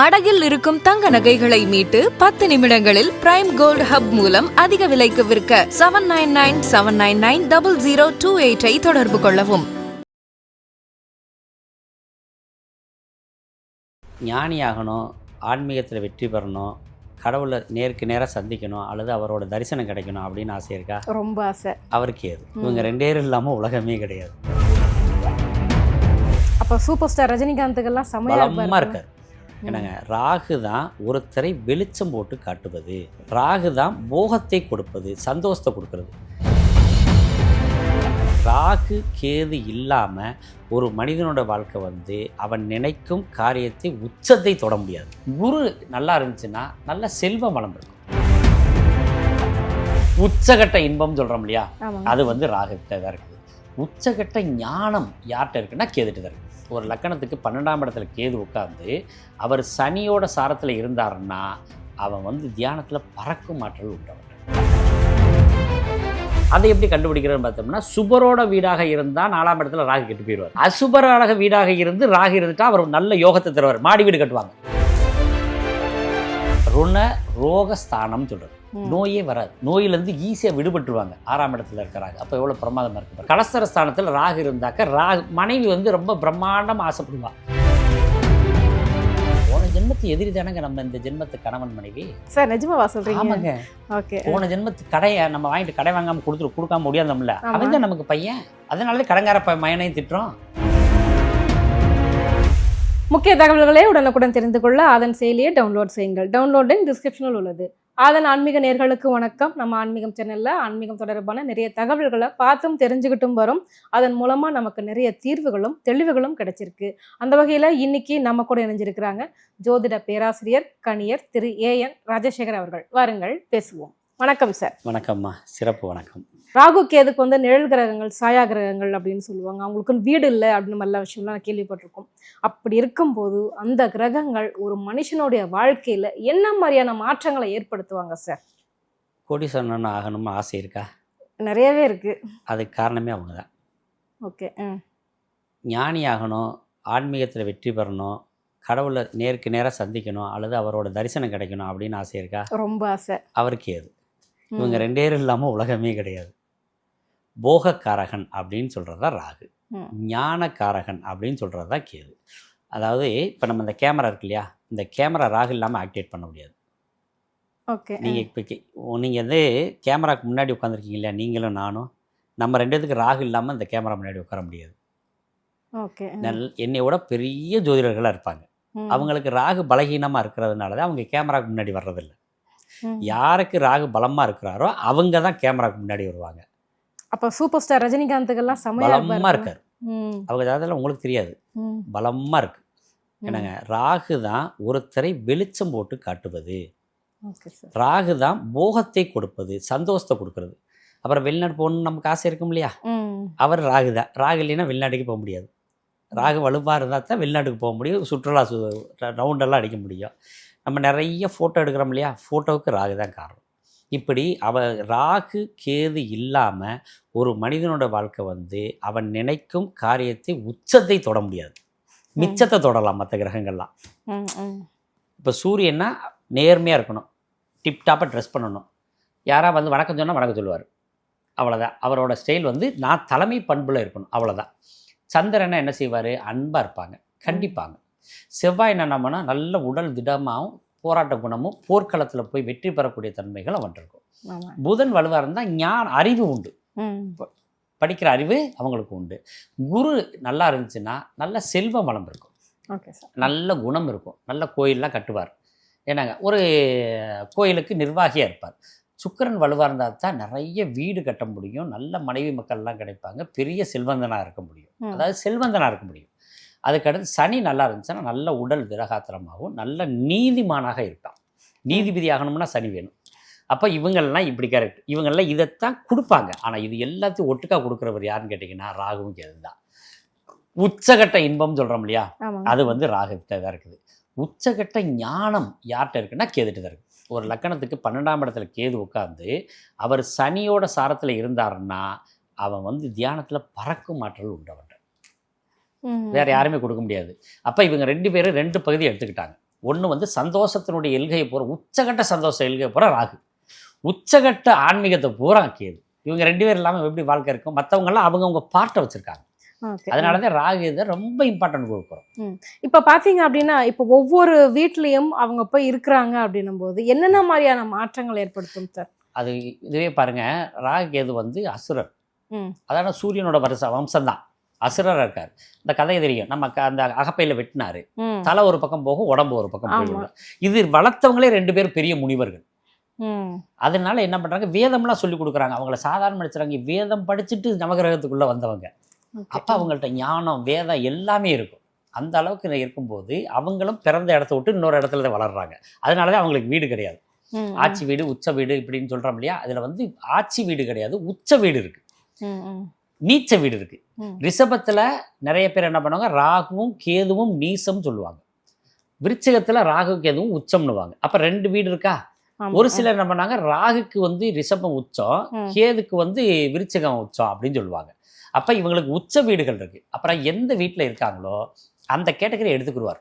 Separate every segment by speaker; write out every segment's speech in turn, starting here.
Speaker 1: அடகில் இருக்கும் தங்க நகைகளை மீட்டு பத்து நிமிடங்களில் பிரைம் கோல்ட் ஹப் மூலம் அதிக விலைக்கு விற்க seven nine nine seven nine nine double zero two எயிட்டை தொடர்பு கொள்ளவும்.
Speaker 2: ஞானியாகணும் ஆன்மீகத்தில் வெற்றி பெறணும் கடவுளை நேருக்கு நேராக சந்திக்கணும் அல்லது அவரோட தரிசனம் கிடைக்கணும் அப்படின்னு ஆசை இருக்கா?
Speaker 3: ரொம்ப ஆசை.
Speaker 2: அவருக்கு ஏது இவங்க ரெண்டு பேரும் இல்லாமல் உலகமே கிடையாது.
Speaker 3: அப்போ சூப்பர் ஸ்டார் ரஜினிகாந்துக்கெல்லாம் செமையா
Speaker 2: பலமாக
Speaker 3: இருப்பாரு.
Speaker 2: இருக்கார். என்னங்க ராகு தான் ஒருத்தரை வெளிச்சம் போட்டு காட்டுவது. ராகு தான் போகத்தை கொடுப்பது சந்தோஷத்தை கொடுக்கறது. ராகு கேது இல்லாமல் ஒரு மனிதனோட வாழ்க்கை வந்து அவன் நினைக்கும் காரியத்தை உச்சத்தை தொட முடியாது. குரு நல்லா இருந்துச்சுன்னா நல்ல செல்வம் வளம் இருக்கும். உச்சகட்ட இன்பம் சொல்கிறோம் இல்லையா? அது வந்து ராகுகிட்ட தான் இருக்குது. உச்சகட்ட ஞானம் யார்கிட்ட இருக்குன்னா கேதுட்டு தான் இருக்குது. ஒரு லக்கணத்துக்கு பன்னெண்டாம் இடத்துல கேது உட்காந்து அவர் சனியோட சாரத்தில் இருந்தாருன்னா அவன் வந்து தியானத்தில் பறக்கும் ஆற்றல் உண்டவன் அதை எப்படி கண்டுபிடிக்கிறதுன்னு பார்த்தோம்னா சுபரோட வீடாக இருந்தால் நாலாம் இடத்துல ராகு கெட்டு போயிடுவார். அசுபராக வீடாக இருந்து ராகு இருந்துட்டா அவர் நல்ல யோகத்தை தருவார். மாடி வீடு கட்டுவாங்க. ருண ரோகஸ்தானம்
Speaker 3: சொல்கிறார்
Speaker 2: நோயே வராது. நோயிலேருந்து ஈஸியாக விடுபட்டுருவாங்க. ஆறாம் இடத்துல இருக்கிறாங்க. அப்போ எவ்வளோ பிரமாதமாக இருக்கு கலசர ஸ்தானத்தில் ராகு இருந்தாக்க ராகு மனைவி வந்து ரொம்ப பிரம்மாண்டமாக ஆசைப்படுவா. போன ஜென்மத்து எதிரி தானங்க நம்ம இந்த ஜென்மத்து கணவன் மனைவி?
Speaker 3: சார் நிஜமாவா சொல்றீங்க?
Speaker 2: ஆமாங்க.
Speaker 3: ஓகே.
Speaker 2: போன ஜென்மத்து கடையை நம்ம வாங்கிட்டு கடை வாங்காம கொடுத்துட்டு கொடுக்காம முடியாதோம்ல. அவன் தான் நமக்கு பையன். அதனால கடங்கார மயனையும் திட்டுறோம்
Speaker 3: முக்கிய தகவல்களை உடனுக்குடன் தெரிந்து கொள்ள அதன் செயலியை டவுன்லோட் செய்யுங்கள். டவுன்லோட் லிங்க் டிஸ்கிரிப்ஷனில் உள்ளது. அதன் ஆன்மீக நேர்களுக்கு வணக்கம். நம்ம ஆன்மீகம் சேனலில் ஆன்மீகம் தொடர்பான நிறைய தகவல்களை பார்த்தும் தெரிஞ்சுக்கிட்டும் வரும். அதன் மூலமாக நமக்கு நிறைய தீர்வுகளும் தெளிவுகளும் கிடைச்சிருக்கு. அந்த வகையில் இன்னைக்கு நம்ம கூட இணைஞ்சிருக்கிறாங்க ஜோதிட பேராசிரியர் கணியர் திரு ஏ என் ராஜசேகர் அவர்கள். வாருங்கள் பேசுவோம். வணக்கம் சார்.
Speaker 2: வணக்கம்மா. சிறப்பு வணக்கம்.
Speaker 3: ராகு கேதுக்கு வந்து நிழல் கிரகங்கள் சாயா கிரகங்கள் அப்படின்னு சொல்லுவாங்க. அவங்களுக்கு வீடு இல்லை அப்படின்னு நல்ல விஷயம்லாம் நான் கேள்விப்பட்டிருக்கோம். அப்படி இருக்கும்போது அந்த கிரகங்கள் ஒரு மனுஷனுடைய வாழ்க்கையில என்ன மாதிரியான மாற்றங்களை ஏற்படுத்துவாங்க சார்?
Speaker 2: கோடீஸ்வரன் ஆகணும்னு ஆசை இருக்கா?
Speaker 3: நிறையவே இருக்கு.
Speaker 2: அதுக்கு காரணமே அவங்க தான்
Speaker 3: ஓகே
Speaker 2: ஞானி ஆகணும் ஆன்மீகத்தில் வெற்றி பெறணும் கடவுளை நேருக்கு நேராக சந்திக்கணும் அல்லது அவரோட தரிசனம் கிடைக்கணும் அப்படின்னு ஆசை இருக்கா?
Speaker 3: ரொம்ப ஆசை.
Speaker 2: அவருக்கு ஏது. இவங்க ரெண்டு பேரும் இல்லாமல் உலகமே கிடையாது. போகக்காரகன் அப்படின்னு சொல்கிறது தான் ராகு. ஞானக்காரகன் அப்படின்னு சொல்கிறது தான் கேது. அதாவது இப்போ நம்ம இந்த கேமரா இருக்கு இல்லையா? இந்த கேமரா ராகு இல்லாமல் ஆக்டிவேட் பண்ண முடியாது.
Speaker 3: ஓகே
Speaker 2: நீங்கள் இப்போ நீங்கள் வந்து கேமராக்கு முன்னாடி உட்காந்துருக்கீங்க இல்லையா? நீங்களும் நானும். நம்ம ரெண்டு பேத்துக்கு ராகு இல்லாமல் இந்த கேமரா முன்னாடி உட்கார முடியாது.
Speaker 3: ஓகே
Speaker 2: நல் என்னையோட பெரிய ஜோதிடர்களாக இருப்பாங்க. அவங்களுக்கு ராகு பலகீனமாக இருக்கிறதுனால தான் அவங்க கேமராக்கு முன்னாடி வர்றதில்ல. யாருக்கு ராகு பலமாக இருக்கிறாரோ அவங்க தான் கேமராக்கு முன்னாடி வருவாங்க.
Speaker 3: அப்ப சூப்பர் ஸ்டார் ரஜினிகாந்துக்கெல்லாம்
Speaker 2: பலமாக இருக்கார். அவங்க அதெல்லாம் உங்களுக்கு தெரியாது.
Speaker 3: ம்,
Speaker 2: பலமாக இருக்கு. என்னங்க ராகு தான் ஒருத்தரை வெளிச்சம் போட்டு காட்டுவது. ராகு தான் போகத்தை கொடுப்பது சந்தோஷத்தை கொடுக்கறது. அப்புறம் வெளிநாடு போகணும்னு நமக்கு ஆசை இருக்கும் இல்லையா? அவர் ராகு தான். ராகு இல்லைன்னா வெளிநாட்டுக்கு போக முடியாது. ராகு வலுவாக இருந்தால் தான் வெளிநாட்டுக்கு போக முடியும். சுற்றுலா சு ரவுண்டெல்லாம் அடிக்க முடியும். நம்ம நிறைய ஃபோட்டோ எடுக்கிறோம் இல்லையா? ஃபோட்டோவுக்கு ராகு தான் காரணம். இப்படி அவ ராகு கேது இல்லாமல் ஒரு மனிதனோட வாழ்க்கை வந்து அவன் நினைக்கும் காரியத்தை உச்சத்தை தொட முடியாது. மிச்சத்தை தொடலாம் மற்ற கிரகங்கள்லாம். இப்போ சூரியன்னா நேர்மையாக இருக்கணும். டிப்டாப்பாக ட்ரெஸ் பண்ணணும். யாராக வந்து வணக்கம் சொன்னால் வணக்கம் சொல்லுவார். அவ்வளோதான் அவரோட ஸ்டைல் வந்து நான் தலைமை பண்புல இருக்கணும். அவ்வளோதான் சந்திரனை என்ன செய்வார்? அன்பாக இருப்பாங்க. கண்டிப்பாங்க. செவ்வாய் என்ன நம்மனா நல்ல உடல் திடமாகவும் போராட்ட குணமும் போர்க்களத்தில் போய் வெற்றி பெறக்கூடிய தன்மைகள் அவன் இருக்கும் புதன் வலுவாக இருந்தால் ஞான அறிவு உண்டு. படிக்கிற அறிவு அவங்களுக்கு உண்டு. குரு நல்லா இருந்துச்சுன்னா நல்ல செல்வம் வளம் இருக்கும்.
Speaker 3: Okay sir.
Speaker 2: நல்ல குணம் இருக்கும். நல்ல கோயிலெலாம் கட்டுவார். ஏன்னாங்க ஒரு கோயிலுக்கு நிர்வாகியாக இருப்பார். சுக்கிரன் வலுவாக இருந்தால் தான் நிறைய வீடு கட்ட முடியும். நல்ல மனைவி மக்கள்லாம் கிடைப்பாங்க. பெரிய செல்வந்தனாக இருக்க முடியும். அதாவது செல்வந்தனாக இருக்க முடியும். அதுக்கடுத்து சனி நல்லா இருந்துச்சுன்னா நல்ல உடல் திரகாத்திரமாகவும் நல்ல நீதிமானாக இருப்பான். நீதிபதி ஆகணும்னா சனி வேணும். அப்போ இவங்கெல்லாம் இப்படி கேரக்டர் இவங்கெல்லாம் இதைத்தான் கொடுப்பாங்க. ஆனால் இது எல்லாத்தையும் ஒட்டுக்கா கொடுக்குறவர் யாருன்னு கேட்டிங்கன்னா ராகுவும் கேது தான் உச்சகட்ட இன்பம் சொல்கிறோம் இல்லையா? அது வந்து ராகுகிட்ட தான் இருக்குது. உச்சகட்ட ஞானம் யார்கிட்ட இருக்குன்னா கேதுட்டு தான் இருக்குது. ஒரு லக்கணத்துக்கு பன்னெண்டாம் இடத்துல கேது உட்கார்ந்து அவர் சனியோட சாரத்தில் இருந்தாருன்னா அவன் வந்து தியானத்தில் பறக்கும் ஆற்றல் உண்டவன். வேற யாருமே கொடுக்க முடியாது. அப்போ இவங்க ரெண்டு பேரும் ரெண்டு பகுதி எடுத்துக்கிட்டாங்க. ஒன்று வந்து சந்தோஷத்தினுடைய எல்கையை பூரா உச்சகட்ட சந்தோஷ எல்கையை பூரா ராகு. உச்சகட்ட ஆன்மீகத்தை பூரா கேது இவங்க ரெண்டு பேரும் இல்லாமல் எப்படி வாழ்க்கை இருக்கும்? மற்றவங்கெல்லாம் அவங்கவுங்க பார்ட்டை வச்சுருக்காங்க.
Speaker 3: ஓகே.
Speaker 2: அதனால தான் ராகு இதை ரொம்ப இம்பார்ட்டன்ட் கொடுக்குறோம்.
Speaker 3: இப்ப பாத்தீங்க அப்படின்னா இப்ப ஒவ்வொரு வீட்லயும் அவங்க போய் இருக்கிறாங்க அப்படின்னும் போது என்னென்ன மாதிரியான மாற்றங்கள் ஏற்படுத்தும் சார்?
Speaker 2: அது இதுவே பாருங்க ராகு கேது வந்து அசுரர். அதான சூரியனோட வருஷ வம்சம்தான். அசுரர் இருக்கார். இந்த கதையை தெரியும். நம்ம அந்த அகப்பையில வெட்டினாரு. தலை ஒரு பக்கம் போகும் உடம்பு ஒரு பக்கம். போயிடும். இது வளர்த்தவங்களே ரெண்டு பேரும் பெரிய முனிவர்கள். அதனால என்ன பண்றாங்க? வேதம்லாம் சொல்லி கொடுக்குறாங்க. அவங்கள சாதாரண படிச்சுறாங்க வேதம் படிச்சுட்டு நவகிரகத்துக்குள்ள வந்தவங்க. அப்ப அவங்கள்ட்ட ஞானம் வேதம் எல்லாமே இருக்கும். அந்த அளவுக்கு இருக்கும்போது அவங்களும் பிறந்த இடத்த விட்டு இன்னொரு இடத்துல தான் வளர்றாங்க. அதனாலதான் அவங்களுக்கு வீடு கிடையாது. ஆட்சி வீடு உச்ச வீடு இப்படின்னு சொல்றோம் இல்லையா? அதுல வந்து ஆட்சி வீடு கிடையாது உச்ச வீடு இருக்கு. நீச்ச வீடு இருக்கு. ரிஷபத்துல நிறைய பேர் என்ன பண்ணுவாங்க? ராகுவும் கேதுவும் நீசம் சொல்லுவாங்க. விருச்சிகத்துல ராகு கேதுவும் உச்சம்னுவாங்க அப்ப ரெண்டு வீடு இருக்கா. ஒரு சிலர் என்ன பண்ணாங்க? ராகுக்கு வந்து ரிஷபம் உச்சம். கேதுக்கு வந்து விருச்சிகம் உச்சம் அப்படின்னு சொல்லுவாங்க. அப்ப இவங்களுக்கு உச்ச வீடுகள் இருக்கு. அப்புறம் எந்த வீட்டுல இருக்காங்களோ அந்த கேட்டகரி எடுத்துக்கிடுவார்.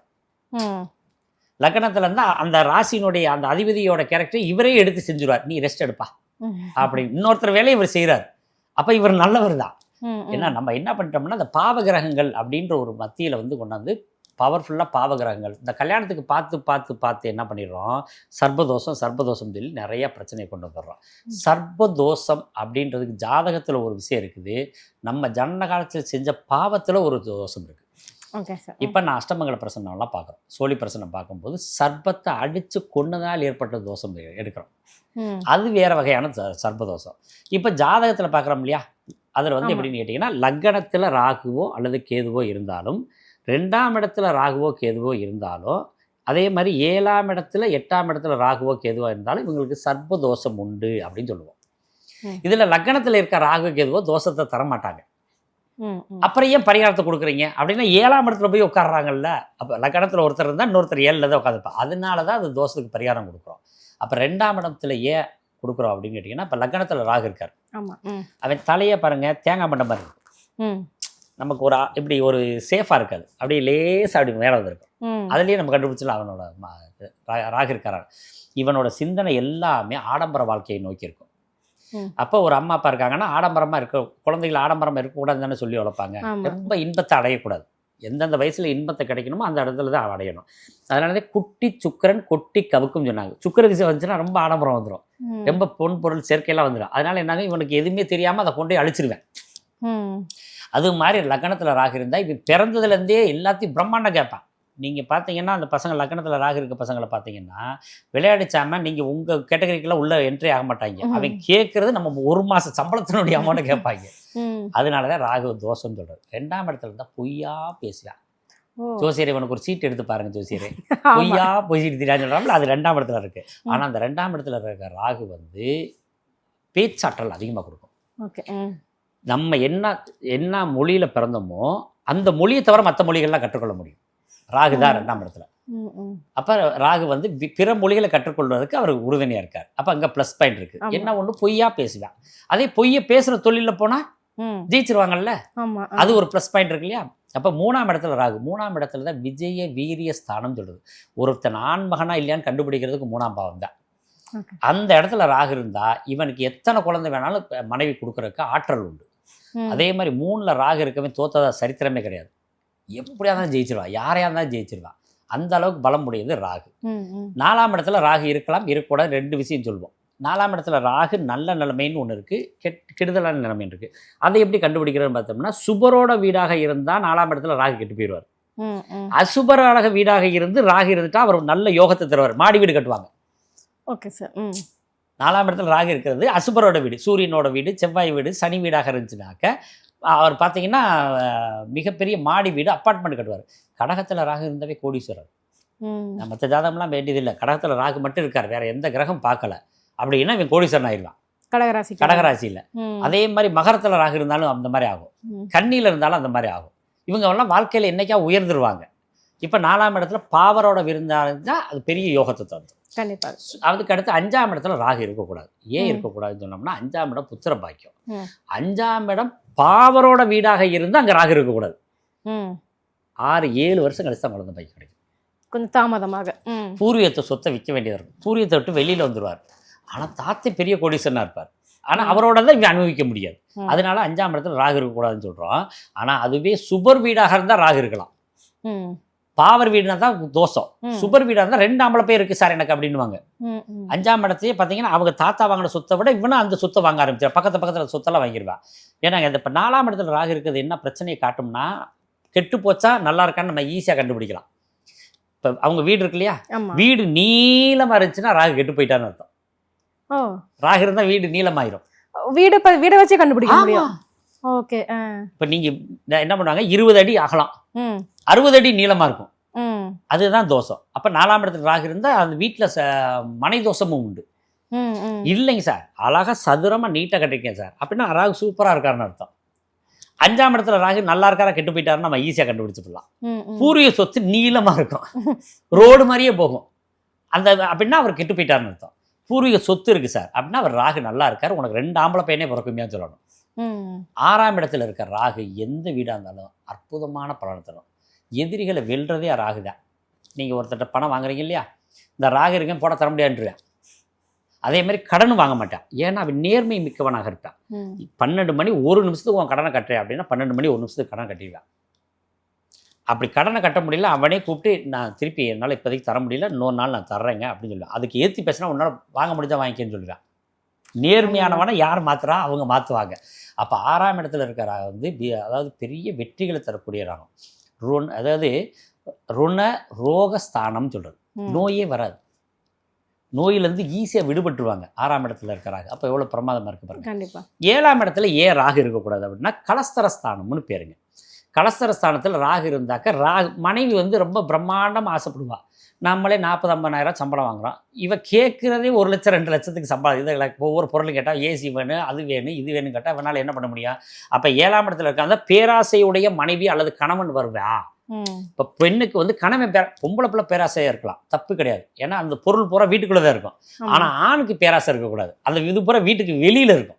Speaker 2: லக்னத்துல இருந்தா அந்த ராசியினுடைய அந்த அதிபதியோட கேரக்டர் இவரே எடுத்து செஞ்சுருவார். நீ ரெஸ்ட் எடுப்பா. அப்படின்னு. இன்னொருத்தர் வேலையை இவர் செய்கிறார் அப்ப இவர் நல்லவர் தான். ஏன்னா நம்ம என்ன பண்ணிட்டோம்னா அந்த பாவகிரகங்கள் அப்படின்ற ஒரு மத்தியில வந்து கொண்டாந்து பவர்ஃபுல்லாக பாவகிரகங்கள். இந்த கல்யாணத்துக்கு பார்த்து பார்த்து பார்த்து என்ன பண்ணிடுறோம்? சர்ப்பதோஷம் சர்ப்பதோஷம் சொல்லி நிறைய பிரச்சனையை கொண்டு வந்துடுறோம். சர்ப்பதோஷம் அப்படின்றதுக்கு ஜாதகத்தில் ஒரு விஷயம் இருக்குது. நம்ம ஜனன காலத்தில் செஞ்ச பாவத்தில் ஒரு தோஷம் இருக்குது இப்போ நான் அஷ்டமங்கல பிரசனம்லாம் பார்க்குறோம். சோழி பிரசனம் பார்க்கும்போது சர்ப்பத்தை அடித்து கொன்னதால் ஏற்பட்ட தோஷம் எடுக்கிறோம். அது வேற வகையான ச- சர்ப்பதோஷம். இப்போ ஜாதகத்தில் பார்க்குறோம் இல்லையா? அதில் வந்து. எப்படின்னு கேட்டிங்கன்னா லக்னத்தில் ராகுவோ அல்லது கேதுவோ இருந்தாலும் ரெண்டாம் இடத்துல ராகுவோ கேதுவோ இருந்தாலும் அதே மாதிரி ஏழாம் இடத்துல எட்டாம் இடத்துல ராகுவோ கேதுவோ இருந்தாலும் இவங்களுக்கு சர்ப்பதோஷம் உண்டு அப்படின்னு சொல்லுவோம். இதில் லக்னத்தில் இருக்க ராகு கேதுவோ தோஷத்தை தர மாட்டாங்க. அப்புறம் ஏன் பரிகாரத்தை கொடுக்குறீங்க அப்படின்னா ஏழாம் இடத்துல போய் உட்கார்றாங்கல்ல அப்போ லக்கணத்தில் ஒருத்தர் இருந்தால் இன்னொருத்தர் ஏழில் தான் உட்காந்துப்பா அதனால தான் அது தோஷத்துக்கு பரிகாரம் கொடுக்குறோம் அப்போ ரெண்டாம் இடத்துல ஏன் கொடுக்குறோம் அப்படின்னு கேட்டிங்கன்னா இப்போ லக்கணத்தில் ராகு இருக்கார். அவன் தலையை பாருங்க தேங்காய் மண்டை மாதிரி நமக்கு ஒரு இப்படி ஒரு சேஃபாக இருக்காது. அப்படியே லேசாக அப்படி மேலே வந்திருக்கும். அதுலேயே நம்ம கண்டுபிடிச்சலாம் அவனோட ராகு இருக்காரான் இவனோட சிந்தனை எல்லாமே ஆடம்பர வாழ்க்கையை நோக்கி இருக்கும். அப்போ ஒரு அம்மா அப்பா இருக்காங்கன்னா ஆடம்பரமாக இருக்க குழந்தைகள் ஆடம்பரமாக இருக்கக்கூடாதுன்னு சொல்லி வளர்ப்பாங்க. ரொம்ப இன்பத்தை அடையக்கூடாது. எந்தெந்த வயசுல இன்பத்தை கிடைக்கணுமோ அந்த இடத்துல தான் அடையணும். அதனால தான் குட்டி சுக்கரன் கொட்டி கவுக்கும் சொன்னாங்க. சுக்கர திசை வந்துச்சுன்னா ரொம்ப ஆடம்பரம் வந்துடும் ரொம்ப பொன் பொருள் சேர்க்கையெல்லாம் வந்துடும் அதனால என்னங்க இவனுக்கு எதுவுமே தெரியாமல் அதை கொண்டு அழிச்சிருவேன். அது மாதிரி லக்னத்தில் ராகு இருந்தால் இவன் பிறந்ததுலேருந்தே எல்லாத்தையும் பிரம்மாண்டம் கேட்பான். நீங்கள் பார்த்தீங்கன்னா அந்த பசங்க லக்னத்தில் ராகு இருக்க பசங்களை பார்த்தீங்கன்னா விளையாடிச்சாம நீங்கள் உங்கள் கேட்டகரிக்கெல்லாம் உள்ள என்ட்ரி ஆக மாட்டாங்க. அவன் கேட்கறது நம்ம ஒரு மாதம் சம்பளத்தினுடைய அமௌண்ட்டை கேட்பாங்க. அதனால தான் ராகு தோஷம்னு சொல்கிறது ரெண்டாம் இடத்துல இருந்தால் பொய்யா பேசுவான் ஜோசியர் இவனுக்கு ஒரு சீட் எடுத்து பாருங்க ஜோசியரே. பொய்யா பொய் சீட்டு தெரியாது சொல்கிறாங்களா அது ரெண்டாம் இடத்துல இருக்கு. ஆனா அந்த ரெண்டாம் இடத்துல இருக்க ராகு வந்து பேச்சாற்றல் அதிகமாக கொடுக்கும்.
Speaker 3: ஓகே
Speaker 2: நம்ம என்ன என்ன மொழியில பிறந்தோமோ அந்த மொழியை தவிர மற்ற மொழிகள்லாம் கற்றுக்கொள்ள முடியும். ராகு தான். ரெண்டாம் இடத்துல. அப்ப ராகு வந்து பிற மொழிகளை கற்றுக்கொள்வதற்கு அவர் உறுதுணையா இருக்கார் அப்ப அங்க ப்ளஸ் பாயிண்ட் இருக்கு
Speaker 3: ஆமா.
Speaker 2: என்ன ஒண்ணு பொய்யா பேசுவேன் அதே பொய்யை பேசுற தொழில போனா
Speaker 3: ம்.
Speaker 2: ஜெயிச்சிருவாங்கல்ல. அது ஒரு ப்ளஸ் பாயிண்ட் இருக்கு இல்லையா அப்ப மூணாம் இடத்துல ராகு மூணாம் இடத்துல தான் விஜய வீரிய ஸ்தானம் சொல்றது ஒருத்தன் ஆண்மகனா இல்லையான்னு கண்டுபிடிக்கிறதுக்கு மூணாம் பாவம் தான். அந்த இடத்துல ராகு இருந்தா இவனுக்கு எத்தனை குழந்தை வேணாலும் மனைவி கொடுக்கறதுக்கு ஆற்றல் உண்டு. அதே மாதிரி மூணுல ராகு இருக்கவே தோத்ததா சரித்திரமே கிடையாது எப்படியா இருந்தாலும் ஜெயிச்சிருவான் யாரையா இருந்தாலும் ஜெயிச்சிருவான் அந்த அளவுக்கு பலம் உடையது ராகு. நாலாம் இடத்துல ராகு இருக்கலாம் இருக்கக்கூடாது ரெண்டு விஷயம் சொல்லுவோம் நாலாம் இடத்துல ராகு நல்ல நிலைமைன்னு ஒன்று இருக்குது கெட் கெடுதலான நிலைமைன்னு இருக்குது அதை எப்படி கண்டுபிடிக்கிறதுன்னு பார்த்தோம்னா சுபரோட வீடாக இருந்தால் நாலாம் இடத்துல ராகு கெட்டு போயிடுவார். அசுபராக வீடாக இருந்து ராகு இருந்துட்டா அவர் நல்ல யோகத்தை தருவார். மாடி வீடு கட்டுவாங்க.
Speaker 3: Okay sir.
Speaker 2: நாலாம் இடத்துல ராகு இருக்கிறது அசுபரோட வீடு. சூரியனோட வீடு செவ்வாய் வீடு சனி வீடாக இருந்துச்சுனாக்க அவர் பார்த்தீங்கன்னா மிகப்பெரிய மாடி வீடு அப்பார்ட்மெண்ட் கட்டுவார். கடகத்தில் ராகு இருந்தவே கோடீஸ்வரர். மற்ற ஜாதகம்லாம் வேண்டியதில்லை. கடகத்தில் ராகு மட்டும் இருக்கார். வேற எந்த கிரகம் பார்க்கல. அப்படின்னா இவன் கோடீஸ்வரன் ஆயிடுவான்
Speaker 3: கடகராசி
Speaker 2: கடகராசியில். அதே மாதிரி மகரத்தில் ராகு இருந்தாலும் அந்த மாதிரி ஆகும்.
Speaker 3: ம்.
Speaker 2: கன்னியில் இருந்தாலும் அந்த மாதிரி ஆகும். இவங்க எல்லாம் வாழ்க்கையில் என்னைக்கா உயர்ந்துருவாங்க? இப்போ நாலாம் இடத்துல பாவரோட விருந்தாருந்தா அது பெரிய யோகத்தை தரும்.
Speaker 3: கண்டிப்பா.
Speaker 2: அதுக்கு அடுத்து அஞ்சாம் இடத்துல ராகு இருக்கக்கூடாது. ஏன். இருக்கக்கூடாதுன்னு சொன்னோம்னா அஞ்சாம் இடம் புத்திர பாக்கியம். அஞ்சாம் இடம் பாவரோட வீடாக இருந்து அங்கே ராகு இருக்கக்கூடாது ஆறு ஏழு வருஷம் கழிச்சு தான் குழந்தை பாக்கியம் கிடைக்கும்.
Speaker 3: கொஞ்சம் தாமதமாக
Speaker 2: பூர்வீகத்தை சொத்தை விற்க வேண்டியது இருக்கும் பூர்வீகத்தை விட்டு வெளியில் வந்துடுவார் ஆனால் தாத்தை பெரிய கோடீஸ்வரனாக இருப்பார். ஆனால் அவரோட தான் இவன் அனுபவிக்க முடியாது. அதனால அஞ்சாம் இடத்துல ராகு இருக்கக்கூடாதுன்னு சொல்கிறோம் ஆனால் அதுவே சுபர் வீடாக இருந்தால் ராகு இருக்கலாம்.
Speaker 3: ம்.
Speaker 2: பாவர் வீடுனா தான் தோஷம்.
Speaker 3: ம்.
Speaker 2: சுபர் வீடாக இருந்தால் ரெண்டு ஆம்பளை பேர் இருக்குது சார் எனக்கு
Speaker 3: ம்
Speaker 2: அஞ்சாம் இடத்தையே பார்த்தீங்கன்னா அவங்க தாத்தா வாங்கின சொத்தை விட இவனும் அந்த சொத்தை வாங்க ஆரம்பிச்சிடும் பக்கத்து பக்கத்தில் சொத்தெல்லாம் வாங்கிடுவான் ஏன்னா இந்த இப்போ நாலாம் இடத்துல ராகு இருக்கிறது என்ன பிரச்சனையை காட்டும்னா கெட்டு போச்சா நல்லா இருக்கான்னு நம்ம ஈஸியாக கண்டுபிடிக்கலாம். இப்போ அவங்க வீடு இருக்கு இல்லையா? வீடு நீளமாக இருந்துச்சுன்னா ராகு கெட்டு போயிட்டான்னு அர்த்தம். ராகு இருந்தால் வீடு நீளமாயிரும்.
Speaker 3: வீடு வீடை வச்சே கண்டுபிடிக்க முடியும். ஓகே
Speaker 2: இப்போ நீங்கள் என்ன பண்ணுவாங்க? இருபது அடி அகலம். அறுபது அடி நீளமாக இருக்கும். அதுதான் தோஷம். அப்போ நாலாம் இடத்துல ராகு இருந்தால் அந்த வீட்டில் மனை தோஷமும் உண்டு. இல்லைங்க சார். அழகா சதுரமாக நீட்டாக கட்டிருக்கேன் சார். அப்படின்னா ராகு சூப்பராக இருக்காருன்னு அர்த்தம். அஞ்சாம் இடத்துல ராகு நல்லா இருக்காரா கெட்டு போயிட்டாருன்னு நம்ம ஈஸியாக கண்டுபிடிச்சிடலாம் பூர்வீக சொத்து நீளமாக இருக்கும். ரோடு மாதிரியே போகும். அந்த அப்படின்னா அவர் கெட்டு போயிட்டாருன்னு அர்த்தம். பூர்வீக சொத்து இருக்குது சார். அப்படின்னா அவர் ராகு நல்லா இருக்கார். உனக்கு ரெண்டு ஆம்பளை பையனே பிறக்குமையாக சொல்லணும். ஆறாம் இடத்துல இருக்க ராகு எந்த வீடாக இருந்தாலும் அற்புதமான பலனை தரும். எதிரிகளை வெல்றதே ராகு தான். நீங்கள் ஒருத்தர்ட்ட பணம் வாங்குறீங்க இல்லையா? இந்த ராகு இருக்கேன் போட தர முடியாதுன்றான் அதே மாதிரி கடன் வாங்க மாட்டான். ஏன்னா அவன் நேர்மை மிக்கவனாக இருப்பான். பன்னெண்டு மணி ஒரு நிமிஷத்துக்கு உன் கடனை கட்டுறேன் அப்படின்னா பன்னெண்டு மணி ஒரு நிமிஷத்துக்கு கடன் கட்டிடுவான். அப்படி கடனை கட்ட முடியல அவனே கூப்பிட்டு நான் திருப்பி என்னால் இப்போதைக்கு தர முடியல இன்னொரு நாள் நான் தர்றேங்க அப்படின்னு சொல்லுவேன். அதுக்கு ஏற்றி பேசினா உன்னால் வாங்க முடிஞ்சா வாங்கிக்கன்னு சொல்லுவேன். நேர்மையானவனை யார் மாத்துறா? அவங்க மாற்றுவாங்க அப்போ ஆறாம் இடத்துல இருக்கிற வந்து அதாவது பெரிய வெற்றிகளை தரக்கூடிய ராகம் ருண் அதாவது ருண ரோகஸ்தானம் சொல்கிறது. நோயே வராது. நோயிலேருந்து ஈஸியாக விடுபட்டுருவாங்க ஆறாம் இடத்துல இருக்கிறாங்க அப்போ எவ்வளோ பிரமாதமாக இருக்கு பாருங்க.
Speaker 3: கண்டிப்பா.
Speaker 2: ஏழாம் இடத்துல ஏன் ராகு இருக்கக்கூடாது அப்படின்னா கலஸ்தரஸ்தானம்னு பேருங்க. கலஸ்தரஸ்தானத்தில் ராகு இருந்தாக்க ராகு மனைவி வந்து ரொம்ப பிரம்மாண்டமாக ஆசைப்படுவா. நம்மளே நாற்பது ஐம்பதாயிரம் சம்பளம் வாங்குறோம். இவ கேட்குறதே ஒரு லட்சம் ரெண்டு லட்சத்துக்கு சம்பளம். இதை ஒவ்வொரு பொருளும் கேட்டால் ஏசி வேணும் அது வேணும் இது வேணும் கேட்டால் அவனால் என்ன பண்ண முடியும்? அப்போ ஏழாம் இடத்துல இருக்க பேராசையுடைய மனைவி அல்லது கணவன் வருவா இப்போ பெண்ணுக்கு வந்து கணவன் பேர பொம்பளை பிள்ளை பேராசையாக இருக்கலாம். தப்பு கிடையாது. ஏன்னா அந்த பொருள் பூரா வீட்டுக்குள்ளே தான் இருக்கும். ஆனால் ஆணுக்கு பேராசை இருக்கக்கூடாது. அந்த இது பூரா வீட்டுக்கு வெளியில் இருக்கும்.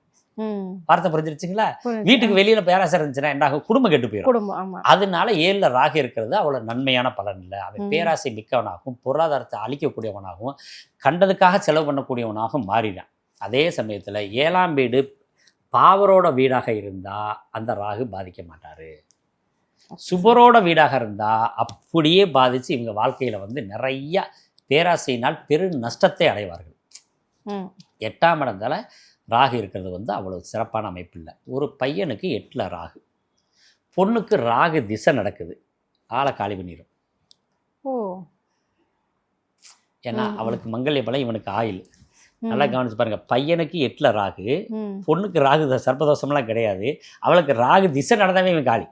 Speaker 2: வார்த்தை புரிஞ்சிருச்சுங்களா. வீட்டுக்கு வெளியில பேராசை இருந்துச்சுன்னா என்ன குடும்பம் கெட்டு போயிடும் அதனால ஏழுல ராகு இருக்கிறது அவ்வளவு நன்மையான பலன் இல்லை. அவன். பேராசை மிக்கவனாகவும் பொருளாதாரத்தை அழிக்கக்கூடியவனாகவும் கண்டதுக்காக செலவு பண்ணக்கூடியவனாகவும் மாறினான் அதே சமயத்துல ஏழாம் வீடு பாவரோட வீடாக இருந்தா அந்த ராகு பாதிக்க மாட்டாரு. சுபரோட வீடாக இருந்தா அப்படியே பாதிச்சு இவங்க வாழ்க்கையில வந்து நிறைய பேராசையினால் பெரு நஷ்டத்தை அடைவார்கள். எட்டாம் இடத்துல ராகு இருக்கிறது வந்து அவ்வளவு சிறப்பான அமைப்பு இல்லை ஒரு பையனுக்கு எட்டில் ராகு. பொண்ணுக்கு ராகு திசை நடக்குது. ஆளை காலி பண்ணிடும்
Speaker 3: ஓ.
Speaker 2: ஏன்னா. அவளுக்கு மங்கல்ய பலம் இவனுக்கு ஆயில். நல்லா கவனிச்சு பாருங்க. பையனுக்கு எட்டில் ராகு. பொண்ணுக்கு ராகு சர்ப்பதோஷம்லாம் கிடையாது. அவளுக்கு ராகு திசை நடந்தாவே இவன் காலி.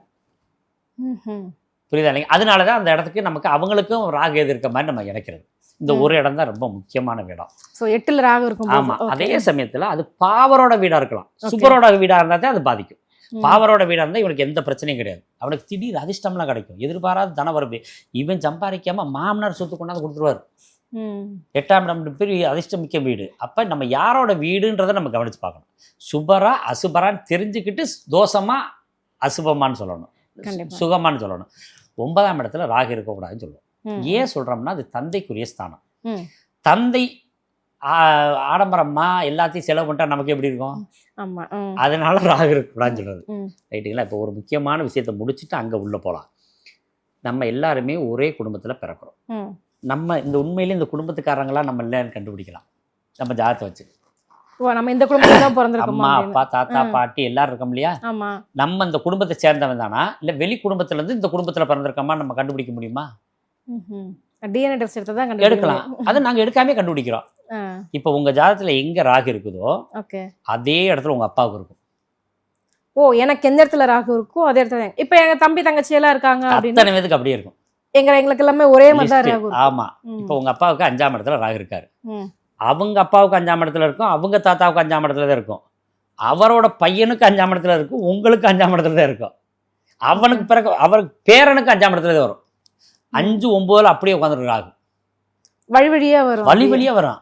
Speaker 2: புரியுதா இல்லைங்க? அதனால தான் அந்த இடத்துக்கு நமக்கு அவங்களுக்கும் ராகு எது இருக்க மாதிரி நம்ம நினைக்கிறது இந்த. ஒரு இடம் தான் ரொம்ப முக்கியமான இடம்
Speaker 3: சோ எட்டுல ராகு இருக்கும்
Speaker 2: ஆமா அதே சமயத்துல அது பாவரோட வீடா இருக்கலாம்.
Speaker 3: Okay.
Speaker 2: சுபரோட வீடா இருந்தா தான் அது பாதிக்கும். பாவரோட வீடா இருந்தால் இவனுக்கு எந்த பிரச்சனையும் கிடையாது. அவனுக்கு திடீர் அதிர்ஷ்டம்லாம் கிடைக்கும். எதிர்பாராத தனவரவு இவன் சம்பாதிக்காம மாமனார் சொத்து கொண்டாந்து கொடுத்துருவாரு. எட்டாம் இடம் பெரிய அதிர்ஷ்டம் மிக்க வீடு. அப்ப நம்ம யாரோட வீடுன்றதை நம்ம கவனிச்சு பார்க்கணும். சுபரா அசுபரான்னு தெரிஞ்சுக்கிட்டு தோஷமா அசுபமான்னு சொல்லணும். சுகமான்னு சொல்லணும். ஒன்பதாம் இடத்துல ராகு இருக்கக்கூடாதுன்னு சொல்லுவோம். ஏன் சொல்றோம்னா அது தந்தைக்குரிய ஸ்தானம். தந்தை ஆ- ஆடம்பரமா எல்லாத்தையும் செலவு பண்ணிட்டா நமக்கு எப்படி இருக்கும்? அதனால ராகு இருக்கக்கூடாதுன்னு சொல்றது. ரைட்டுங்களா? இப்போ ஒரு முக்கியமான விஷயத்தை முடிச்சுட்டு அங்கே உள்ளே போகலாம் நம்ம எல்லாருமே ஒரே குடும்பத்தில் பிறக்கிறோம். நம்ம இந்த உண்மையிலே இந்த குடும்பத்துக்காரங்களாம் நம்ம இல்லைன்னு கண்டுபிடிக்கலாம். நம்ம ஜாதகத்தை வச்சு.
Speaker 3: நம்ம இந்த குடும்பத்துல பிறந்திருக்கோமா
Speaker 2: அம்மா. அப்பா தாத்தா. பாட்டி எல்லாரும் இருக்கோம் இல்லையா? நம்ம இந்த குடும்பத்தை சேர்ந்தவன் தானா? இல்லை வெளி குடும்பத்துல இருந்து இந்த குடும்பத்தில் பிறந்திருக்கோமா நம்ம கண்டுபிடிக்க முடியுமா?
Speaker 3: டிஎன்ஏ டெஸ்ட் எடுத்து தான்
Speaker 2: எடுக்கலாம். அதை நாங்கள் எடுக்காமே கண்டுபிடிக்கிறோம். இப்போ உங்க ஜாதகத்துல எங்க ராகு இருக்குதோ
Speaker 3: ஓகே.
Speaker 2: அதே இடத்துல உங்க அப்பாவுக்கு இருக்கும்.
Speaker 3: ஓ எனக்கு எந்த இடத்துல ராகு இருக்கோ அதே இடத்துல. இப்ப எங்க தம்பி தங்கச்சி எல்லாம் இருக்காங்க அப்படின்னா
Speaker 2: அத்தனை பேருக்கு அப்படியே இருக்கும்.
Speaker 3: எங்க எங்களுக்கு எல்லாமே ஒரே மாதிரி தான். ராகு இருக்கும்.
Speaker 2: ஆமா.
Speaker 3: ம்.
Speaker 2: இப்போ உங்க அப்பாவுக்கு அஞ்சாம் இடத்துல ராகு இருக்காரு. அவங்க அப்பாவுக்கு அஞ்சாம் இடத்துல இருக்கும் அவங்க தாத்தாவுக்கு அஞ்சாம் இடத்துல தான் இருக்கும். அவரோட பையனுக்கு அஞ்சாம் இடத்துல இருக்கும் உங்களுக்கு அஞ்சாம் இடத்துல தான் இருக்கும். அவனுக்கு பிறகு அவருக்கு பேரனுக்கு அஞ்சாம் இடத்துல தான் வரும். அஞ்சு ஒன்பதுல அப்படியே உட்காந்துருக்காங்க
Speaker 3: வழி வழியா வரும்
Speaker 2: வழி வழியா வரும்.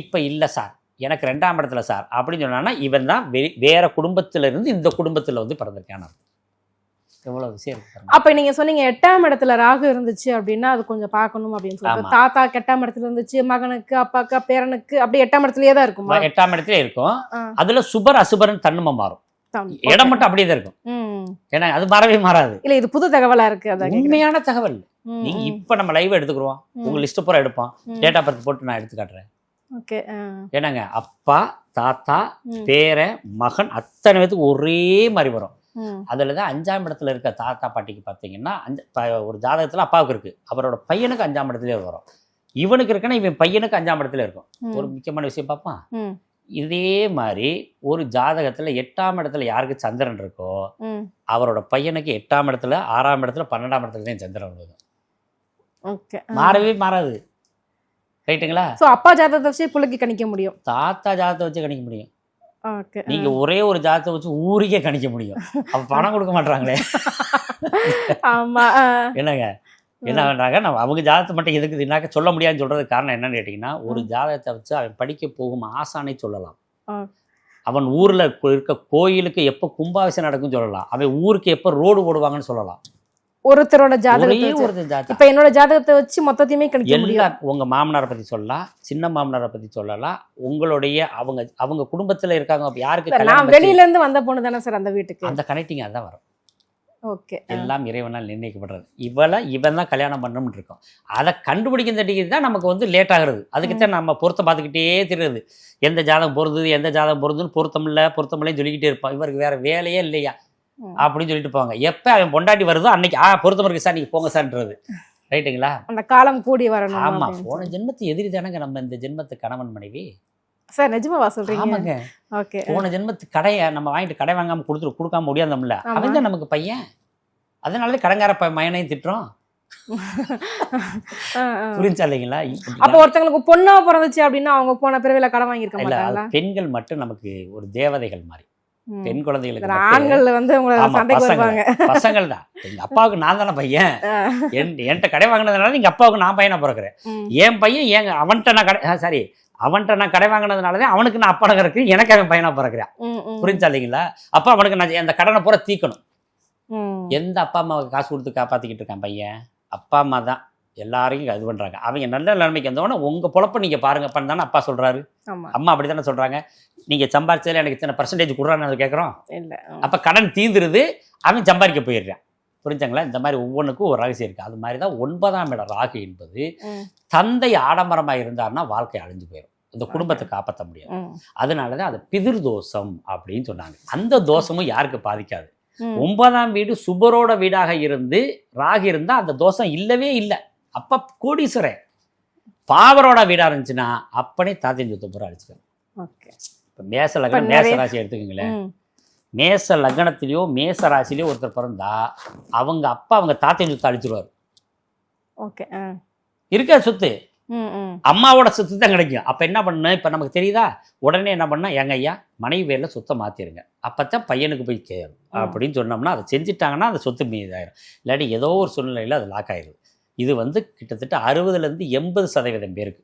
Speaker 2: இப்ப இல்ல சார் எனக்கு ரெண்டாம் இடத்துல சார் அப்படின்னு சொன்னான்னா இவன் தான் வேற குடும்பத்துல இருந்து இந்த குடும்பத்துல வந்து பிறந்திருக்கான எவ்வளோ விஷயம்.
Speaker 3: அப்ப நீங்க சொன்னீங்க எட்டாம் இடத்துல ராகு இருந்துச்சு அப்படின்னா அது கொஞ்சம் பார்க்கணும் அப்படின்னு சொல்லிட்டு. தாத்தா எட்டாம் இடத்துல இருந்துச்சு மகனுக்கு அப்பாக்கா பேரனுக்கு அப்படி எட்டாம் இடத்துலயே தான் இருக்குமா
Speaker 2: எட்டாம் இடத்துல இருக்கும். அதுல சுபர் அசுபர்னு தன்னுமா மாறும். இடம் மட்டும் அப்படியே தான் இருக்கும். ஏன்னா அது மாறவே மாறாது
Speaker 3: இல்ல இது புது தகவலா இருக்கு.
Speaker 2: உண்மையான தகவல் நீங்க இப்ப நம்ம லைவ் எடுத்துக்கிறோம். உங்க லிஸ்ட் பூரா எடுப்போம்.
Speaker 3: ம்.
Speaker 2: டேட் ஆஃப் பர்த் போட்டு நான் எடுத்து காட்டுறேன். ஏன்னாங்க அப்பா தாத்தா
Speaker 3: ம்,
Speaker 2: பேரன் மகன் அத்தனை பேத்துக்கு ஒரே மாதிரி வரும். அதில் தான் அஞ்சாம் இடத்துல இருக்க தாத்தா பாட்டிக்கு பார்த்தீங்கன்னா அஞ்சு ஒரு ஜாதகத்தில் அப்பாவுக்கு இருக்கு. அவரோட பையனுக்கு அஞ்சாம் இடத்துலயே வரும். இவனுக்கு இருக்குன்னா இவன் பையனுக்கு அஞ்சாம் இடத்துல இருக்கும். ஒரு முக்கியமான விஷயம் பார்ப்பான்
Speaker 3: ம்,
Speaker 2: இதே மாதிரி ஒரு ஜாதகத்தில் எட்டாம் இடத்துல யாருக்கு சந்திரன் இருக்கோ. அவரோட பையனுக்கு எட்டாம் இடத்துல ஆறாம் இடத்துல பன்னெண்டாம் இடத்துல தான் சந்திரன் விழுகும்
Speaker 3: ஓகே
Speaker 2: மாறவே மாறாது. ரைட்டுங்களா?
Speaker 3: சோ அப்பா ஜாதகத்தை வச்சு புள்ளைக்கு கணிக்க முடியும்.
Speaker 2: தாத்தா ஜாதகத்தை வச்சு கணிக்க முடியும்.
Speaker 3: ஓகே
Speaker 2: நீங்க ஒரே ஒரு ஜாதகத்தை வச்சு ஊருக்கே கணிக்க முடியும். அப்ப பணம் கொடுக்க மாட்டாங்களே
Speaker 3: ஆமா.
Speaker 2: என்னங்க? என்ன பண்றாங்க நம்ம அவங்க ஜாதகத்தை மட்டும் எதுக்கு இதுனாக்க சொல்ல முடியாதுன்னு சொல்றதுக்கு காரணம் என்னன்னு கேட்டிங்கன்னா ஒரு ஜாதகத்தை வச்சு அவன் படிக்க போகும் ஆசானை சொல்லலாம். அவன் ஊர்ல இருக்க கோயிலுக்கு எப்போ கும்பாபிஷேகம் நடக்கும் சொல்லலாம். அவன் ஊருக்கு எப்போ ரோடு போடுவாங்கன்னு சொல்லலாம்.
Speaker 3: ஒருத்தரோட
Speaker 2: ஒரே
Speaker 3: ஜாதகத்தை வச்சு.
Speaker 2: ஒரு ஜாதகம்.
Speaker 3: இப்ப என்னோட ஜாதகத்தை வச்சு மொத்தத்தையுமே கணிக்க
Speaker 2: எல்லா
Speaker 3: முடியும்.
Speaker 2: உங்க மாமனாரை பத்தி சொல்லலாம் சின்ன மாமனாரை பத்தி சொல்லலாம் உங்களுடைய அவங்க அவங்க குடும்பத்துல இருக்காங்க அப்ப யாருக்கு
Speaker 3: நான்
Speaker 2: வச்சு-
Speaker 3: வெளியில இருந்து வந்த பொண்ணு தானே சார் அந்த வீட்டுக்கு.
Speaker 2: அந்த கனெக்டிங் அதான் வரும்.
Speaker 3: ஓகே
Speaker 2: எல்லாம் இறைவனால் நிர்ணயிக்கப்படுறது. இவளை இவன் தான் கல்யாணம் பண்ணணும்னு இருக்கோம். அதை கண்டுபிடிக்கிற டிகிரி தான் நமக்கு வந்து லேட் ஆகுறது. அதுக்கு தான் நம்ம பொருத்தம் பார்த்துக்கிட்டே தெரியுது. எந்த ஜாதகம் பொருந்தது எந்த ஜாதகம் பொருந்துன்னு பொருத்தம் இல்லை பொருத்தம் இல்லைன்னு சொல்லிக்கிட்டே இருப்பான் இவருக்கு வேற வேலையே இல்லையா. அப்படின்னு சொல்லிட்டு போவாங்க. எப்போ அவன் பொண்டாட்டி வருதோ அன்னைக்கு ஆ பொருத்தம் இருக்கு சார் நீங்கள் போங்க சார்ன்றது ரைட்டுங்களா?
Speaker 3: அந்த காலம் கூடி வரணும்
Speaker 2: ஆமா
Speaker 3: அப்படின்னு
Speaker 2: போன ஜென்மத்து எதிரி தானங்க நம்ம இந்த ஜென்மத்து கணவன் மனைவி.
Speaker 3: சார் நிஜமாவா சொல்றீங்க?
Speaker 2: ஆமாங்க.
Speaker 3: ஓகே
Speaker 2: போன ஜென்மத்து கடையை நம்ம வாங்கிட்டு கடை வாங்காம கொடுத்துட்டு கொடுக்காம முடியாதோம்ல. அவன் தான் நமக்கு பையன். அதனால கடங்கார மயனையும் திட்டுறோம். புரிஞ்சா இல்லைங்களா?
Speaker 3: அப்ப ஒருத்தங்களுக்கு பொண்ணா பிறந்துச்சு அப்படின்னா அவங்க போன பிறவில கடன் வாங்கியிருக்க மாட்டாங்களா?
Speaker 2: பெண்கள் மட்டும் நமக்கு ஒரு தேவதைகள் மாதிரி. பெண் குழந்தைகளுக்கு
Speaker 3: ஆண்கள் வந்து
Speaker 2: பசங்கள் தான் எங்க அப்பாவுக்கு நான் தானே பையன். என் என்கிட்ட கடை வாங்கினதுனால எங்க அப்பாவுக்கு நான் பையனா பிறக்கிறேன். என் பையன் எங்க அவன்கிட்ட நான் கடை சாரி. அவன்கிட்ட நான் கடை வாங்கினதுனால தான் அவனுக்கு நான் அப்பா இருக்கு எனக்கு அவன் பையனா பிறக்கிறேன். புரிஞ்சா இல்லைங்களா? அப்ப அவனுக்கு நான் அந்த கடனை பூரா தீக்கணும். எந்த அப்பா அம்மாவுக்கு காசு கொடுத்து காப்பாத்திக்கிட்டு இருக்கான் பையன்? அப்பா அம்மா தான். எல்லாரையும் இது பண்றாங்க. அவங்க நல்ல நிலைமைக்கு வந்தவொடனே உங்க பொழப்ப நீங்க பாருங்கப்பான்னு தானே அப்பா சொல்றாரு.
Speaker 3: ஆமா.
Speaker 2: அம்மா அப்படி தானே சொல்றாங்க. நீங்க சம்பாரிச்சதுல எனக்கு இத்தனை பர்சன்டேஜ் கொடுறான்னு கேட்குறோம்
Speaker 3: இல்ல.
Speaker 2: அப்ப கடன் தீந்துருது. அவன் சம்பாதிக்க போயிடுறான். புரிஞ்சுங்களா? இந்த மாதிரி ஒவ்வொன்றுக்கும் ஒரு ரகசியம் இருக்கு. அது மாதிரி தான் ஒன்பதாம் இடம் ராகு என்பது. தந்தை ஆடம்பரமா இருந்தாருன்னா வாழ்க்கை அழிஞ்சு போயிடும் இந்த குடும்பத்தை காப்பாற்ற முடியாது. அதனால தான் அது பிதிர் தோஷம் அப்படின்னு சொன்னாங்க. அந்த தோஷமும் யாருக்கு பாதிக்காது. ஒன்பதாம் வீடு சுபரோட வீடாக இருந்து ராகு இருந்தா அந்த தோஷம் இல்லவே இல்லை. அப்ப கோடீஸ்வரன் பாவரோட வீடா இருந்துச்சுன்னா அப்பனே தாத்தியம் சுத்த பூரா அடிச்சுக்கணும்
Speaker 3: ஓகே.
Speaker 2: இப்போ மேச லக்னம் மேச ராசி எடுத்துக்கோங்களேன். மேச லக்னத்திலயோ மேச ராசிலையோ ஒருத்தர் பிறந்தா அவங்க அப்பா அவங்க தாத்தியம் சுத்த அடிச்சிருவாரு
Speaker 3: ஓகே.
Speaker 2: இருக்க சொத்து. அம்மாவோட சொத்து தான் கிடைக்கும். அப்ப என்ன பண்ணு இப்ப நமக்கு தெரியுதா? உடனே என்ன பண்ணா எங்க ஐயா மனைவி பேர்ல சொத்தை மாத்திருங்க. அப்பதான் பையனுக்கு போய் சேரும். அப்படின்னு சொன்னோம்னா அதை செஞ்சுட்டாங்கன்னா அந்த சொத்து மீதாயிரும். இல்லாட்டி ஏதோ ஒரு சூழ்நிலையில அது லாக் ஆயிருது இது வந்து கிட்டத்தட்ட அறுபதுல இருந்து எண்பது சதவீதம் பேருக்கு.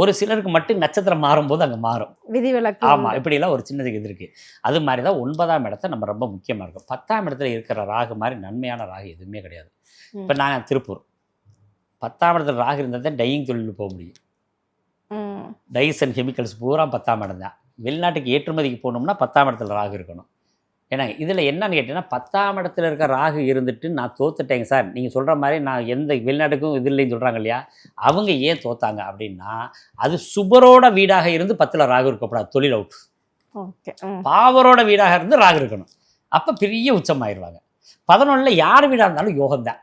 Speaker 2: ஒரு சிலருக்கு மட்டும் நட்சத்திரம் மாறும்போது அங்க மாறும்.
Speaker 3: விதிவிலக்கு
Speaker 2: ஆமா
Speaker 3: உண்டு.
Speaker 2: இப்படியெல்லாம் ஒரு சின்னது இது இருக்கு அது மாதிரி தான் ஒன்பதாம் இடத்த நம்ம ரொம்ப முக்கியமா இருக்கும். பத்தாம் இடத்துல இருக்கிற ராகு மாதிரி நன்மையான ராகு எதுவுமே கிடையாது. இப்ப நாங்க திருப்பூர். பத்தாம் இடத்துல ராகு இருந்தால் தான் டையிங் தொழில் போக முடியும். டைஸ் அண்ட் கெமிக்கல்ஸ் பூரா பத்தாம் இடம் தான். வெளிநாட்டுக்கு ஏற்றுமதிக்கு போகணும்னா பத்தாம் இடத்துல ராகு இருக்கணும். ஏன்னா இதில் என்னன்னு கேட்டிங்கன்னா பத்தாம் இடத்துல இருக்க ராகு இருந்துட்டு நான் தோத்துட்டேங்க சார். நீங்கள் சொல்கிற மாதிரி நான் எந்த வெளிநாட்டுக்கும் இது இல்லைன்னு சொல்கிறாங்க இல்லையா? அவங்க ஏன் தோத்தாங்க அப்படின்னா அது சுபரோட வீடாக இருந்து பத்தில் ராகு இருக்கக்கூடாது தொழில் அவுட். பாவரோட வீடாக இருந்து ராகு இருக்கணும். அப்போ பெரிய உச்சமாயிருவாங்க. பதினொன்றில் யார் வீடாக இருந்தாலும் யோகம் தான்.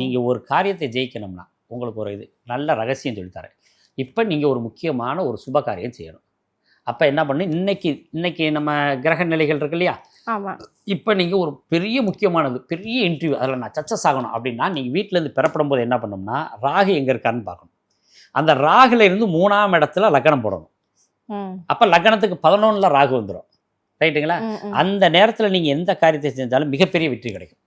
Speaker 2: நீங்கள் ஒரு காரியத்தை ஜெயிக்கணும்னா உங்களுக்கு ஒரு இது நல்ல ரகசியம் சொல்லித்தரேன் இப்போ நீங்கள் ஒரு முக்கியமான ஒரு சுப காரியம் செய்யணும். அப்போ என்ன பண்ணு இன்னைக்கு இன்னைக்கு நம்ம கிரக நிலைகள் இருக்கு இல்லையா?
Speaker 3: ஆமா.
Speaker 2: இப்போ நீங்கள் ஒரு பெரிய முக்கியமானது பெரிய இன்டர்வியூ அதில் நான் சக்ஸஸ் ஆகணும் அப்படின்னா நீங்கள் வீட்டிலேருந்து பெறப்படும் போது என்ன பண்ணணும்னா ராகு எங்கே இருக்கான்னு பார்க்கணும். அந்த ராகுல இருந்து மூணாம் இடத்துல லக்னம் போடணும். அப்போ லக்னத்துக்கு பதினொன்றில் ராகு வந்துடும் ரைட்டுங்களா. அந்த நேரத்தில் நீங்கள் எந்த காரியத்தை செஞ்சாலும் மிகப்பெரிய வெற்றி கிடைக்கும்.